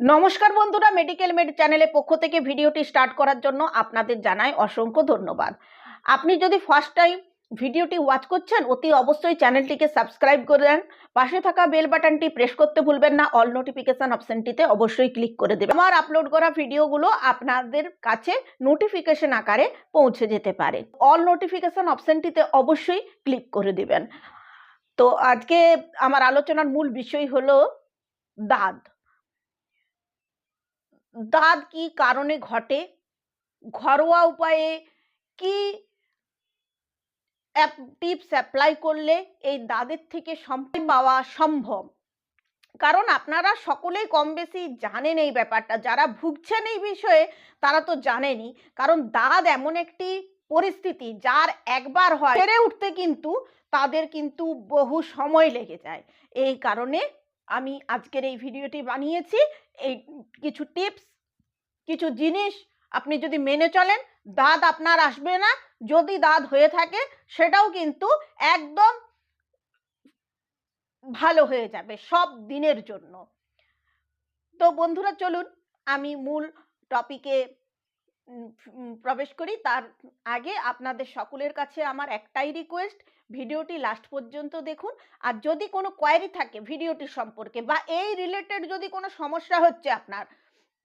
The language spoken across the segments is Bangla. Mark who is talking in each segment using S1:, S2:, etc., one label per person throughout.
S1: নমস্কার বন্ধুরা মেডিকেল মেড চ্যানেলের পক্ষ থেকে ভিডিওটি স্টার্ট করার জন্য আপনাদের জানাই অসংখ্য ধন্যবাদ। আপনি যদি ফার্স্ট টাইম ভিডিওটি ওয়াচ করছেন, অতি অবশ্যই চ্যানেলটিকে সাবস্ক্রাইব করে দেন। পাশে থাকা বেল বাটনটি প্রেস করতে ভুলবেন না অল নোটিফিকেশান অপশনটিতে অবশ্যই ক্লিক করে দেবেন। আমার আপলোড করা ভিডিওগুলো আপনাদের কাছে নোটিফিকেশন আকারে পৌঁছে যেতে পারে। অল নোটিফিকেশান অপশনটিতে অবশ্যই ক্লিক করে দিবেন। তো আজকে আমার আলোচনার মূল বিষয় হলো দাঁত। দাঁত কি কারণে ঘটে? ঘরোয়া উপায়ে কি টিপস অ্যাপ্লাই করলে এই দাঁতের থেকে সম্পদ পাওয়া সম্ভব? কারণ আপনারা সকলেই কম বেশি জানেন এই ব্যাপারটা। যারা ভুগছেন এই বিষয়ে, তারা তো জানেনই। কারণ দাঁত এমন একটি পরিস্থিতি যার একবার হয়, সেরে উঠতে কিন্তু তাদের কিন্তু বহু সময় লেগে যায়। এই কারণে আমি আজকের এই ভিডিওটি বানিয়েছি। এই কিছু টিপস কিছু জিনিস আপনি যদি মেনে চলেন, দাঁত আপনার আসবে না। যদি দাঁত হয়ে থাকে, সেটাও কিন্তু একদম ভালো হয়ে যাবে সব দিনের জন্য। তো বন্ধুরা, চলুন আমি মূল টপিকে প্রবেশ করি। তার আগে আপনাদের সকলের কাছে আমার একটাই রিকোয়েস্ট ভিডিওটি লাস্ট পর্যন্ত দেখুন। আর যদি কোনো কোয়ারি থাকে ভিডিওটি সম্পর্কে বা এই রিলেটেড যদি কোনো সমস্যা হচ্ছে আপনার,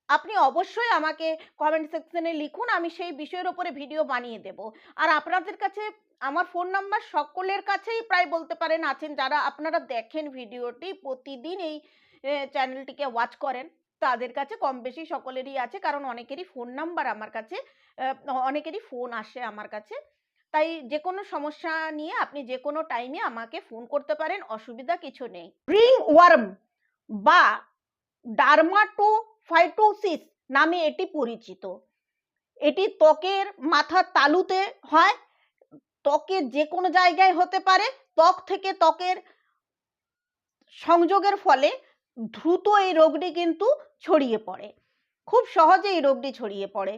S1: আপনি অবশ্যই আমাকে কমেন্ট সেকশনে লিখুন, আমি সেই বিষয়ের ওপরে ভিডিও বানিয়ে দেব। আর আপনাদের কাছে আমার ফোন নাম্বার সকলের কাছেই প্রায় বলতে পারেন আছেন যারা আপনারা দেখেন ভিডিওটি, প্রতিদিন এই চ্যানেলটিকে ওয়াচ করেন, তাদের কাছে কম বেশি সকলেরই আছে, কারণ অনেকেরই ফোন নাম্বার আমার কাছে অনেকেরই ফোন আসে আমার কাছে। তাই যে কোনো সমস্যা নিয়ে আপনি যে কোনো টাইমে আমাকে ফোন করতে পারেন, অসুবিধা কিছু নেই। রিং ওয়ার্ম বা ডার্মাটো ফাইটোসিস নামে এটি পরিচিত। এটি ত্বকের মাথার তালুতে হয় ত্বকের যে কোনো জায়গায় হতে পারে, ত্বক থেকে ত্বকের সংযোগের ফলে দ্রুত এই রোগটি কিন্তু ছড়িয়ে পড়ে। খুব সহজে এই রোগটি ছড়িয়ে পড়ে।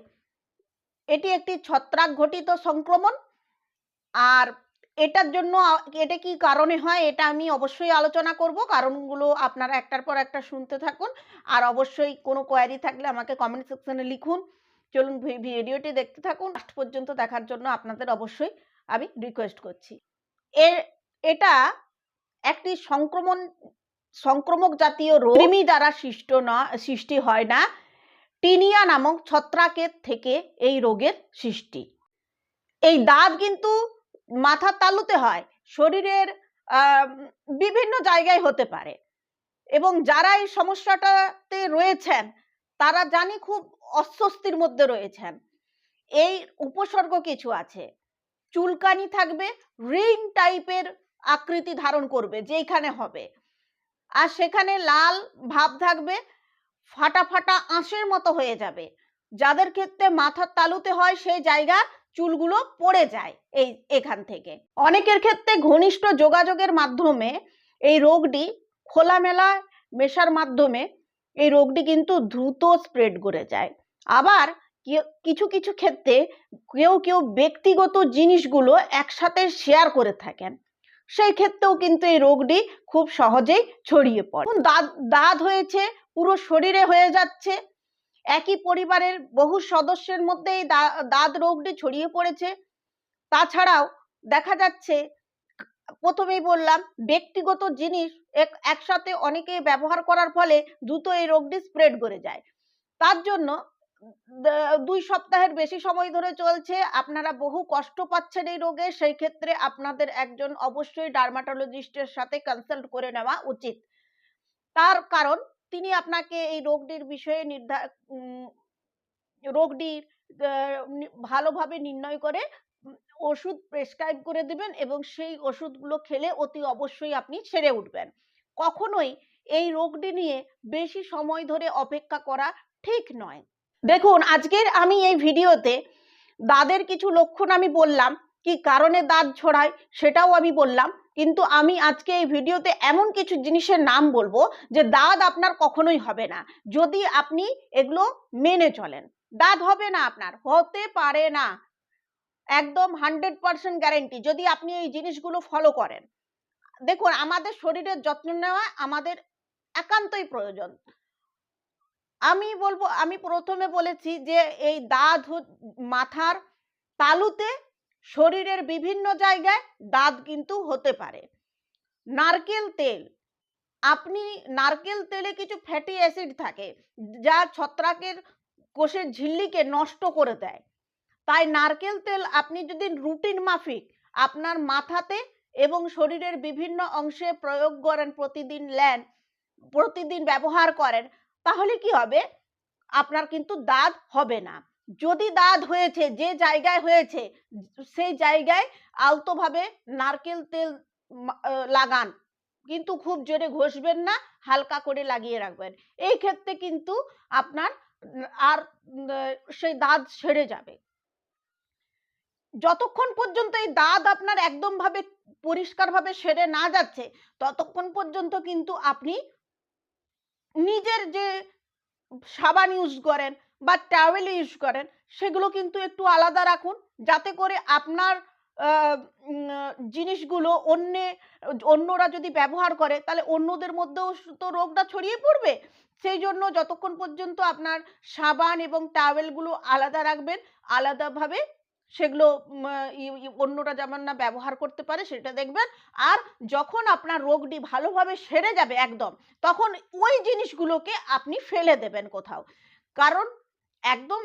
S1: এটি একটি ছত্রাক ঘটিত সংক্রমণ আর এটার জন্য এটা কি কারণে হয় এটা আমি অবশ্যই আলোচনা করব। কারণগুলো আপনারা একটার পর একটা শুনতে থাকুন। আর অবশ্যই কোনো কোয়ারি থাকলে আমাকে কমেন্ট সেকশনে লিখুন। চলুন ভিডিওটি দেখতে থাকুন। লাস্ট পর্যন্ত দেখার জন্য আপনাদের অবশ্যই আমি রিকোয়েস্ট করছি। এর এটা একটি সংক্রমণ, সংক্রমক জাতীয় রোগ। কৃমি দ্বারা সৃষ্ট না, সৃষ্টি হয় না। টিনিয়া নামক ছত্রাকের থেকে এই রোগের সৃষ্টি। এই দাঁত কিন্তু মাথার তালুতে হয়, শরীরের বিভিন্ন জায়গায় হতে পারে। এবং যারা এই সমস্যাটাতে রয়েছেন, তারা জানি খুব অস্বস্তির মধ্যে রয়েছেন। এই উপসর্গ কিছু আছে। চুলকানি থাকবে, রিং টাইপের আকৃতি ধারণ করবে যেখানে হবে। আর সেখানে লাল ভাব থাকবে, ফাটা ফাটা আঁশের মতো হয়ে যাবে। যাদের ক্ষেত্রে মাথার তালুতে হয়, সেই জায়গা চুলগুলো পড়ে যায় এই, এখান থেকে। অনেকের ক্ষেত্রে ঘনিষ্ঠ যোগাযোগের মাধ্যমে এই রোগটি খোলামেলা মেশার মাধ্যমে এই রোগটি কিন্তু দ্রুত স্প্রেড করে যায়। আবার কিছু কিছু ক্ষেত্রে কেউ কেউ ব্যক্তিগত জিনিসগুলো একসাথে শেয়ার করে থাকেন। সেই ক্ষেত্রেও কিন্তু এই রোগটি খুব সহজেই ছড়িয়ে পড়ে। দাঁত দাঁত হয়েছে, পুরো শরীরে হয়ে যাচ্ছে একই পরিবারের বহু সদস্যের মধ্যে এই দাঁত রোগটি ছড়িয়ে পড়েছে। তাছাড়াও দেখা যাচ্ছে, প্রথমেই বললাম, ব্যক্তিগত জিনিস একসাথে অনেকে ব্যবহার করার ফলে দ্রুত এই রোগটি স্প্রেড করে যায়। তার জন্য দুই সপ্তাহের বেশি সময় ধরে চলছে। আপনারা বহু কষ্ট পাচ্ছেন এই রোগে, সেই ক্ষেত্রে আপনাদের একজন অবশ্যই ডার্মাটোলজিস্টের সাথে কনসাল্ট করে নেওয়া উচিত। তার কারণ তিনি আপনাকে এই রোগটির বিষয়ে নির্ধার রোগটির ভালোভাবে নির্ণয় করে ওষুধ প্রেসক্রাইব করে দিবেন এবং সেই ওষুধগুলো খেলে অতি অবশ্যই আপনি সেরে উঠবেন। কখনোই এই রোগটি নিয়ে বেশি সময় ধরে অপেক্ষা করা ঠিক নয়। দেখুন, আজকের আমি এই ভিডিওতে দাঁতের কিছু লক্ষণ আমি বললাম, কি কারণে দাঁত ছড়ায় সেটাও আমি বললাম। কিন্তু আমি আজকে এই ভিডিওতে এমন কিছু জিনিসের নাম বলব যে দাঁত আপনার কখনোই হবে না। যদি আপনি এগুলো মেনে চলেন, দাঁত হবে না আপনার, হতে পারে না। একদম হান্ড্রেড পার্সেন্ট গ্যারেন্টি যদি আপনি এই জিনিসগুলো ফলো করেন। দেখুন, আমাদের শরীরের যত্ন নেওয়া আমাদের একান্তই প্রয়োজন। আমি বলব, আমি প্রথমে বলেছি যে এই দাঁত মাথার তালুতে শরীরের বিভিন্ন জায়গায় দাঁত কিন্তু হতে পারে। নারকেল তেল, আপনি নারকেল তেলে কিছু ফ্যাটি অ্যাসিড থাকে, যা ছত্রাকের কোষের ঝিল্লিকে নষ্ট করে দেয়। তাই নারকেল তেল আপনি যদি রুটিন মাফিক, আপনার মাথাতে এবং শরীরের বিভিন্ন অংশে প্রয়োগ করেন, প্রতিদিন নেন, প্রতিদিন ব্যবহার করেন, তাহলে কি হবে? আপনার কিন্তু দাঁত হবে না। যদি দাঁত হয়েছে, যে জায়গায় হয়েছে, সেই জায়গায় আলতোভাবে নারকেল তেল লাগান। কিন্তু খুব জোরে ঘষবেন না, হালকা করে লাগিয়ে রাখবেন। এই ক্ষেত্রে কিন্তু আপনার আর সেই দাঁত সেরে যাবে। যতক্ষণ পর্যন্ত এই দাঁত আপনার একদম ভাবে পরিষ্কার ভাবে সেরে না যাচ্ছে, ততক্ষণ পর্যন্ত কিন্তু আপনি নিজের যে সাবান ইউজ করেন বা টাওয়েল ইউজ করেন, সেগুলো কিন্তু একটু আলাদা রাখুন। যাতে করে আপনার জিনিসগুলো অন্যে, অন্যরা যদি ব্যবহার করে, তাহলে অন্যদের মধ্যেও তো রোগটা ছড়িয়ে পড়বে। সেই জন্য যতক্ষণ পর্যন্ত আপনার সাবান এবং টাওয়েলগুলো আলাদা রাখবেন, আলাদাভাবে সেগুলো অন্যরা যেমন না ব্যবহার করতে পারে, সেটা দেখবেন। আর যখন আপনার রোগটি ভালোভাবে সেরে যাবে একদম, তখন ওই জিনিসগুলোকে আপনি ফেলে দেবেন কোথাও। কারণ একদম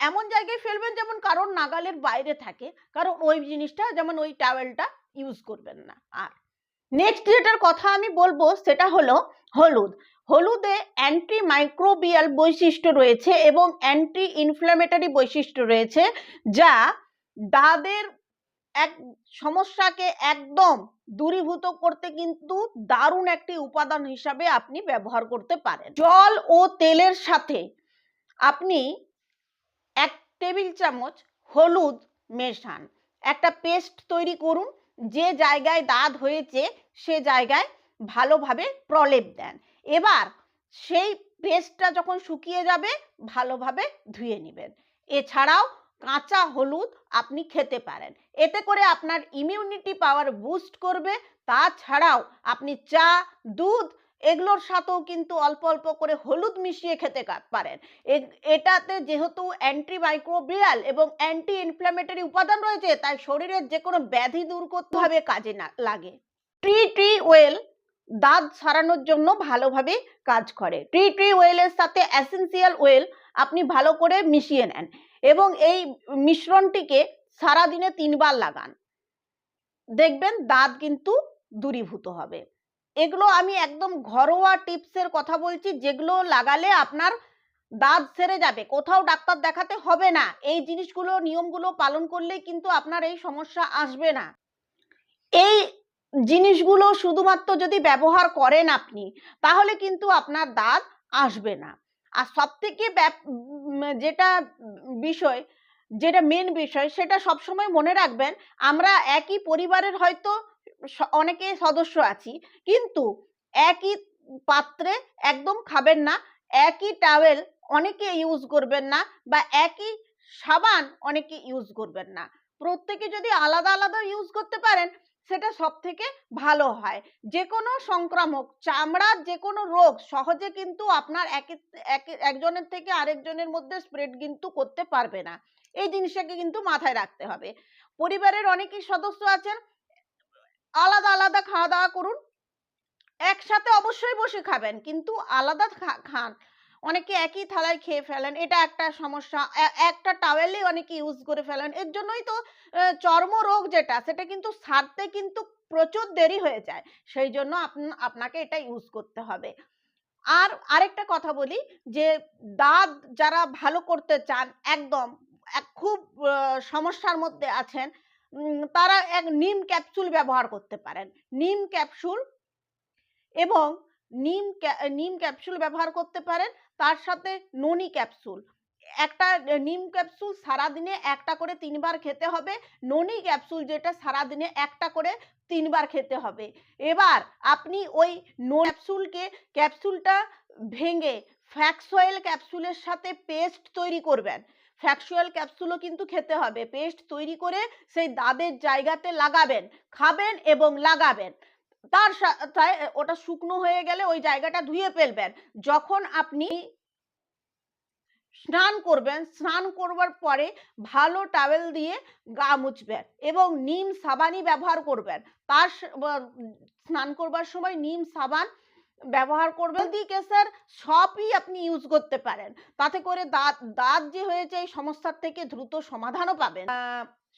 S1: এমন জায়গায় ফেলবেন যেমন কারোর নাগালের বাইরে থাকে। কারণ ওই জিনিসটা, যেমন ওই টাওয়েলটা ইউজ করবেন না। আর নেক্সট যেটার কথা আমি বলব, সেটা হলো হলুদ। হলুদে অ্যান্টি মাইক্রোবিয়াল বৈশিষ্ট্য রয়েছে এবং অ্যান্টি ইনফ্ল্যামেটরি বৈশিষ্ট্য রয়েছে যা দাঁতের এক সমস্যাকে একদম দূরীভূত করতে কিন্তু দারুণ একটি উপাদান হিসাবে আপনি ব্যবহার করতে পারেন। জল ও তেলের সাথে আপনি এক টেবিল চামচ হলুদ মেশান। একটা পেস্ট তৈরি করুন, যে জায়গায় দাঁত হয়েছে সে জায়গায় ভালোভাবে প্রলেপ দেন। এবার সেই পেস্টটা যখন শুকিয়ে যাবে, ভালোভাবে ধুয়ে নেবেন। এছাড়াও কাঁচা হলুদ আপনি খেতে পারেন। এতে করে আপনার ইমিউনিটি পাওয়ার বুস্ট করবে। তাছাড়াও আপনি চা, দুধ এগুলোর সাথেও কিন্তু অল্প অল্প করে হলুদ মিশিয়ে খেতে পারেন। এটাতে যেহেতু অ্যান্টি মাইক্রোবিয়াল এবং অ্যান্টি ইনফ্ল্যামেটরি উপাদান রয়েছে, তাই শরীরের যে কোনো ব্যাধি দূর করতে হবে, কাজে না লাগে। ট্রি ট্রি ওয়েল দাঁত সারানোর জন্য ভালোভাবে কাজ করে। ট্রি ট্রি ওয়েলের সাথে অ্যাসেন্সিয়াল ওয়েল আপনি ভালো করে মিশিয়ে নেন এবং এই মিশ্রণটিকে সারাদিনে তিনবার লাগান। দেখবেন দাঁত কিন্তু দূরীভূত হবে। এগুলো আমি একদম ঘরোয়া টিপসের কথা বলছি, যেগুলো লাগালে আপনার দাঁত সেরে যাবে। কোথাও ডাক্তার দেখাতে হবে না। এই জিনিসগুলো, নিয়মগুলো পালন করলেই কিন্তু আপনার এই সমস্যা আসবে না। এই জিনিসগুলো শুধুমাত্র যদি ব্যবহার করেন আপনি, তাহলে কিন্তু আপনার দাঁত আসবে না। আর সব থেকে যেটা বিষয়, যেটা মেন বিষয়, সেটা সবসময় মনে রাখবেন, আমরা একই পরিবারের হয়তো অনেকে সদস্য আছি। কিন্তু একই পাত্রে একদম খাবেন না, একই টাওয়েল অনেকে ইউজ করবেন না বা একই সাবান অনেকে ইউজ করবেন না। প্রত্যেকে যদি আলাদা আলাদা ইউজ করতে পারেন, সেটা সব থেকে ভালো হয়। যে কোনো সংক্রামক চামড়ার যে কোনো রোগ, সহজে কিন্তু আপনার একে, একে- একজনের থেকে আরেকজনের মধ্যে স্প্রেড কিন্তু করতে পারবে না। এই জিনিসটাকে কিন্তু মাথায় রাখতে হবে। পরিবারের অনেকেই সদস্য আছেন আলাদা আলাদা খাওয়া দাওয়া করুন। একসাথে অবশ্যই বসে খাবেন, কিন্তু আলাদা খান। অনেকে একই থালায় খেয়ে ফেলেন, এটা একটা সমস্যা। একটা টাওয়েলে অনেকে ইউজ করে ফেলেন। এর জন্যই তো চর্মরোগ যেটা, সেটা কিন্তু সারতে কিন্তু প্রচুর দেরি হয়ে যায়। সেই জন্য আপন- আপনাকে এটা ইউজ করতে হবে। আর আরেকটা কথা বলি, যে দাঁত যারা ভালো করতে চান, একদম এক- খুব সমস্যার মধ্যে আছেন তারা এক নিম ক্যাপসুল ব্যবহার করতে পারেন। নিম ক্যাপসুল এবং নিম নিম ক্যাপসুল ব্যবহার করতে পারেন, তার সাথে ননি ক্যাপসুল একটা নিম ক্যাপসুল সারাদিনে একটা করে তিনবার খেতে হবে, ননি ক্যাপসুল যেটা সারাদিনে একটা করে তিনবার খেতে হবে। এবার আপনি ওই নো ক্যাপসুলকে ক্যাপসুলটা ভেঙে ফ্যাক্সোয়েল ক্যাপসুলের সাথে পেস্ট তৈরি করবেন। ফ্যাক্সুয়াল ক্যাপসুলও কিন্তু খেতে হবে। পেস্ট তৈরি করে সেই দাঁতের জায়গাতে লাগাবেন, খাবেন এবং লাগাবেন। তার সাথে ওটা শুকনো হয়ে গেলে ওই জায়গাটা ধুয়ে ফেলবেন। যখন আপনি স্নান করবেন, স্নান করবার পরে ভালো টাওয়েল দিয়ে গা মুছবেন এবং নিম সাবানই ব্যবহার করবেন। তার স্নান করবার সময় নিম সাবান ব্যবহার করবেন। হলদি কেশর সবই আপনি ইউজ করতে পারেন। তাতে করে দাঁত দাঁত যে হয়েছে এই সমস্যার থেকে দ্রুত সমাধানও পাবেন।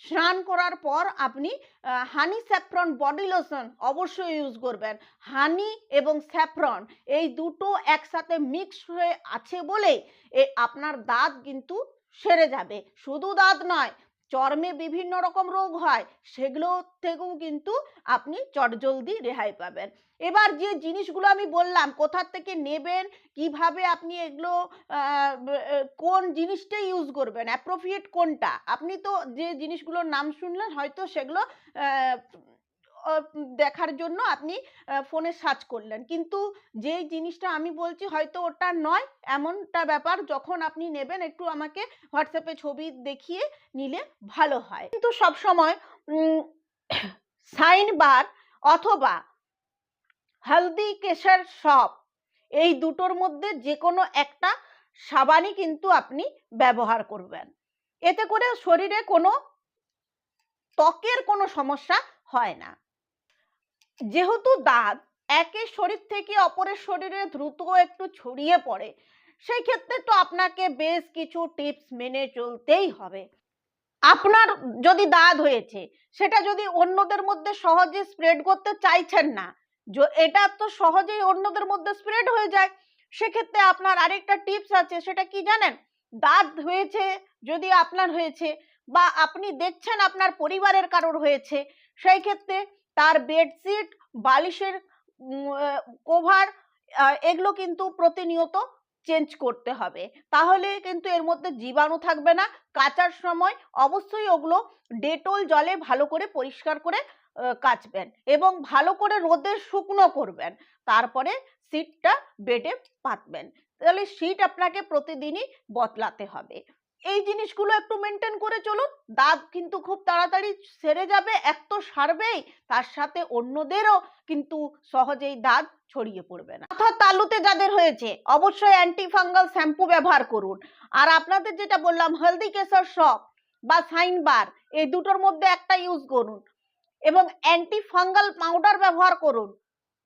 S1: স্নান করার পর আপনি হানি স্যাফরন বডি লোশন অবশ্যই ইউজ করবেন। হানি এবং স্যাফরন এই দুটো একসাথে মিক্স হয়ে আছে বলেই এ আপনার দাঁত কিন্তু সেরে যাবে। শুধু দাঁত নয় চর্মে বিভিন্ন রকম রোগ হয়, সেগুলো থেকেও কিন্তু আপনি চটজলদি রেহাই পাবেন। এবার যে জিনিসগুলো আমি বললাম কোথার থেকে নেবেন, কীভাবে আপনি এগুলো কোন জিনিসটা ইউজ করবেন অ্যাপ্রোপ্রিয়েট কোনটা? আপনি তো যে জিনিসগুলোর নাম শুনলেন, হয়তো সেগুলো দেখার জন্য আপনি ফোনে সার্চ করলেন। কিন্তু যেই জিনিসটা আমি বলছি হয়তো ওটা নয়, এমনটা ব্যাপার যখন আপনি নেবেন একটু আমাকে হোয়াটসঅ্যাপে ছবি দেখিয়ে নিলে ভালো হয়। কিন্তু সবসময় সাইন বার অথবা হলদি কেশার সব এই দুটোর মধ্যে যে কোনো একটা সাবানই কিন্তু আপনি ব্যবহার করবেন। এতে করে শরীরে কোনো ত্বকের কোনো সমস্যা হয় না। যেহেতু দাঁত একের শরীর থেকে অপরের শরীরে দ্রুত একটু ছড়িয়ে পড়ে সেই ক্ষেত্রে তো আপনাকে বেশ কিছু টিপস মেনে চলতেই হবে। আপনার যদি দাঁত হয়েছে, সেটা যদি অন্যদের মধ্যে সহজে স্প্রেড করতে চাইছেন না এটা তো সহজেই অন্যদের মধ্যে স্প্রেড হয়ে যায়, সেক্ষেত্রে আপনার আরেকটা টিপস আছে, সেটা কি জানেন? দাঁত হয়েছে যদি আপনার হয়েছে, বা আপনি দেখছেন আপনার পরিবারের কারোর হয়েছে, সেই ক্ষেত্রে তার বেডশিট, বালিশের কভার এগুলো কিন্তু প্রতিনিয়ত চেঞ্জ করতে হবে। তাহলে কিন্তু এর মধ্যে জীবাণু থাকবে না। কাচার সময় অবশ্যই ওগুলো ডেটল জলে ভালো করে পরিষ্কার করে কাচবেন এবং ভালো করে রোদে শুকনো করবেন। তারপরে সিটটা বেডে পাতবেন। তাহলে সিট আপনাকে প্রতিদিনই বদলাতে হবে। এই জিনিসগুলো একটু মেনটেন করে চলুন। দাঁত কিন্তু খুব তাড়াতাড়ি সেরে যাবে, এক তো সারবেই, তার সাথে অন্যদেরও কিন্তু সহজেই দাঁত ছড়িয়ে পড়বে না। অর্থাৎ তালুতে যাদের হয়েছে, অবশ্যই অ্যান্টি ফাঙ্গাল শ্যাম্পু ব্যবহার করুন। আর আপনাদের যেটা বললাম হলদি কেশর শপ বা সাইন বার এই দুটোর মধ্যে একটা ইউজ করুন। এবং অ্যান্টি ফাঙ্গাল পাউডার ব্যবহার করুন।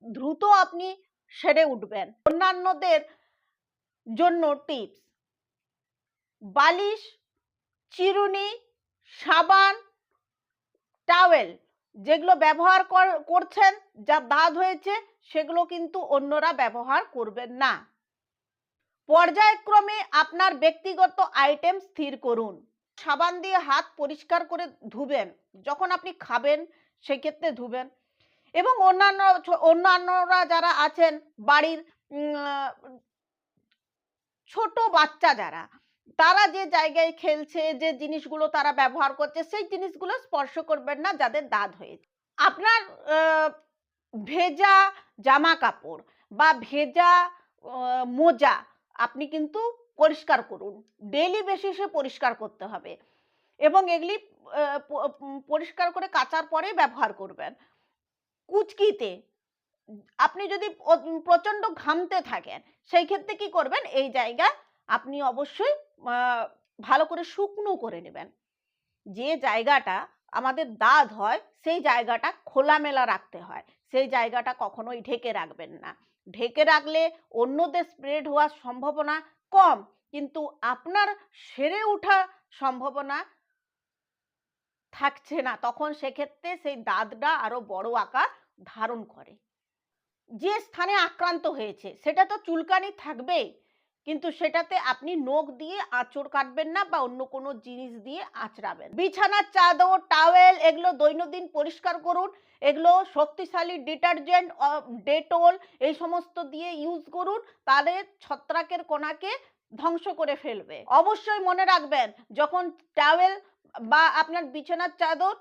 S1: দ্রুত আপনি সেরে উঠবেন। অন্যান্যদের জন্য টিপস বালিশ, চিরুনি, সাবান, টাওয়েল যেগুলো ব্যবহার কর- করছেন, যা দাঁত হয়েছে, সেগুলো কিন্তু অন্যরা ব্যবহার করবেন না। পর্যায়ক্রমে আপনার ব্যক্তিগত আইটেম স্থির করুন। সাবান দিয়ে হাত পরিষ্কার করে ধুবেন। যখন আপনি খাবেন, সেক্ষেত্রে ধুবেন। এবং অন্যান্য অন্যান্যরা যারা আছেন, বাড়ির ছোট বাচ্চা যারা তারা যে জায়গায় খেলছে, যে জিনিসগুলো তারা ব্যবহার করছে, সেই জিনিসগুলো স্পর্শ করবেন না যাদের দাঁত হয়েছে। আপনার ভেজা জামা কাপড় বা ভেজা মোজা আপনি কিন্তু পরিষ্কার করুন। ডেলি বেসিসে পরিষ্কার করতে হবে এবং এগুলি পরিষ্কার করে কাচার পরে ব্যবহার করবেন। কুচকিতে আপনি যদি প্রচণ্ড ঘামতে থাকেন, সেই ক্ষেত্রে কি করবেন? এই জায়গা আপনি অবশ্যই ভালো করে শুকনো করে নেবেন। যে জায়গাটা আমাদের দাঁত হয়, সেই জায়গাটা খোলামেলা রাখতে হয়। সেই জায়গাটা কখনোই ঢেকে রাখবেন না। ঢেকে রাখলে অন্যদের স্প্রেড হওয়ার সম্ভাবনা কম, কিন্তু আপনার সেরে ওঠা সম্ভাবনা থাকছে না। তখন সেক্ষেত্রে সেই দাঁতটা আরও বড় আকার ধারণ করে। যে স্থানে আক্রান্ত হয়েছে, সেটা তো চুলকানি থাকবেই। কিন্তু সেটাতে আপনি নখ দিয়ে আঁচড় কাটবেন না বা অন্য কোনো জিনিস দিয়ে আঁচড়াবেন। বিছানার চাদর টাওয়েল এগুলো দৈনন্দিন পরিষ্কার করুন। এগুলো শক্তিশালী ডিটারজেন্ট ডেটল এই সমস্ত দিয়ে ইউজ করুন। তাহলে ছত্রাকের কোনাকে ধ্বংস করে ফেলবে। অবশ্যই মনে রাখবেন, যখন টাওয়েল বা আপনার বিছানার চাদর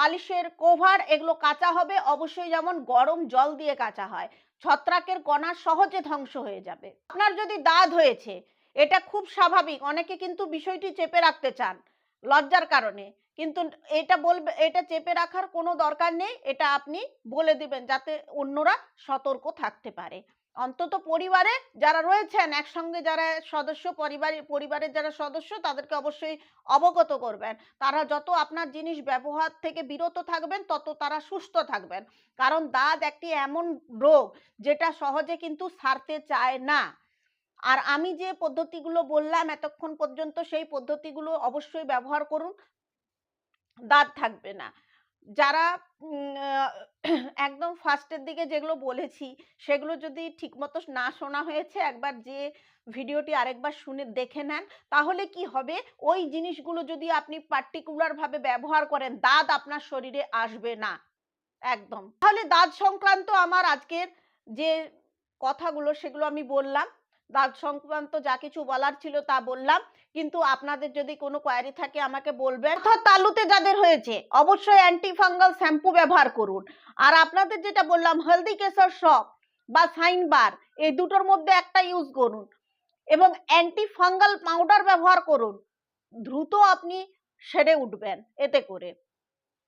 S1: বালিশের কোভার এগুলো কাঁচা হবে। অবশ্যই যেমন গরম জল দিয়ে কাঁচা হয়, ছত্রাকের কণা সহজে ধ্বংস হয়ে যাবে। আপনার যদি দাঁত হয়েছে, এটা খুব স্বাভাবিক। অনেকে কিন্তু বিষয়টি চেপে রাখতে চান লজ্জার কারণে। কিন্তু এটা বলবে, এটা চেপে রাখার কোনো দরকার নেই। এটা আপনি বলে দিবেন যাতে অন্যরা সতর্ক থাকতে পারে। অন্তত পরিবারে যারা রয়েছেন, একসঙ্গে যারা সদস্য, পরিবার, পরিবারের যারা সদস্য, তাদেরকে অবশ্যই অবগত করবেন। তারা যত আপনার জিনিস ব্যবহার থেকে বিরত থাকবেন, তত তারা সুস্থ থাকবেন। কারণ দাঁত একটি এমন রোগ, যেটা সহজে কিন্তু সারতে চায় না। আর আমি যে পদ্ধতিগুলো বললাম এতক্ষণ পর্যন্ত, সেই পদ্ধতিগুলো অবশ্যই ব্যবহার করুন। দাঁত থাকবে না। যারা একদম ফার্স্টের দিকে যেগুলো বলেছি, সেগুলো যদি ঠিকমতো না শোনা হয়েছে, একবার যে ভিডিওটি আরেকবার শুনে দেখে নেন, তাহলে কি হবে? ওই জিনিসগুলো যদি আপনি পার্টিকুলার ভাবে ব্যবহার করেন, দাঁত আপনার শরীরে আসবে না। একদম। তাহলে দাঁত সংক্রান্ত আমার আজকের যে কথাগুলো, সেগুলো আমি বললাম। দাঁত সংক্রান্ত যা কিছু বলার ছিল তা বললাম। কিন্তু আপনাদের যদি কোনো কোয়ারি থাকে আমাকে বলবেন। অর্থাৎ তালুতে যাদের হয়েছে, অবশ্যই অ্যান্টি ফাঙ্গাল শ্যাম্পু ব্যবহার করুন। আর আপনাদের যেটা বললাম হলদি কেশর শপ বা সাইন বার এই দুটোর মধ্যে একটা ইউজ করুন। এবং অ্যান্টি ফাঙ্গাল পাউডার ব্যবহার করুন। দ্রুত আপনি সেরে উঠবেন, এতে করে।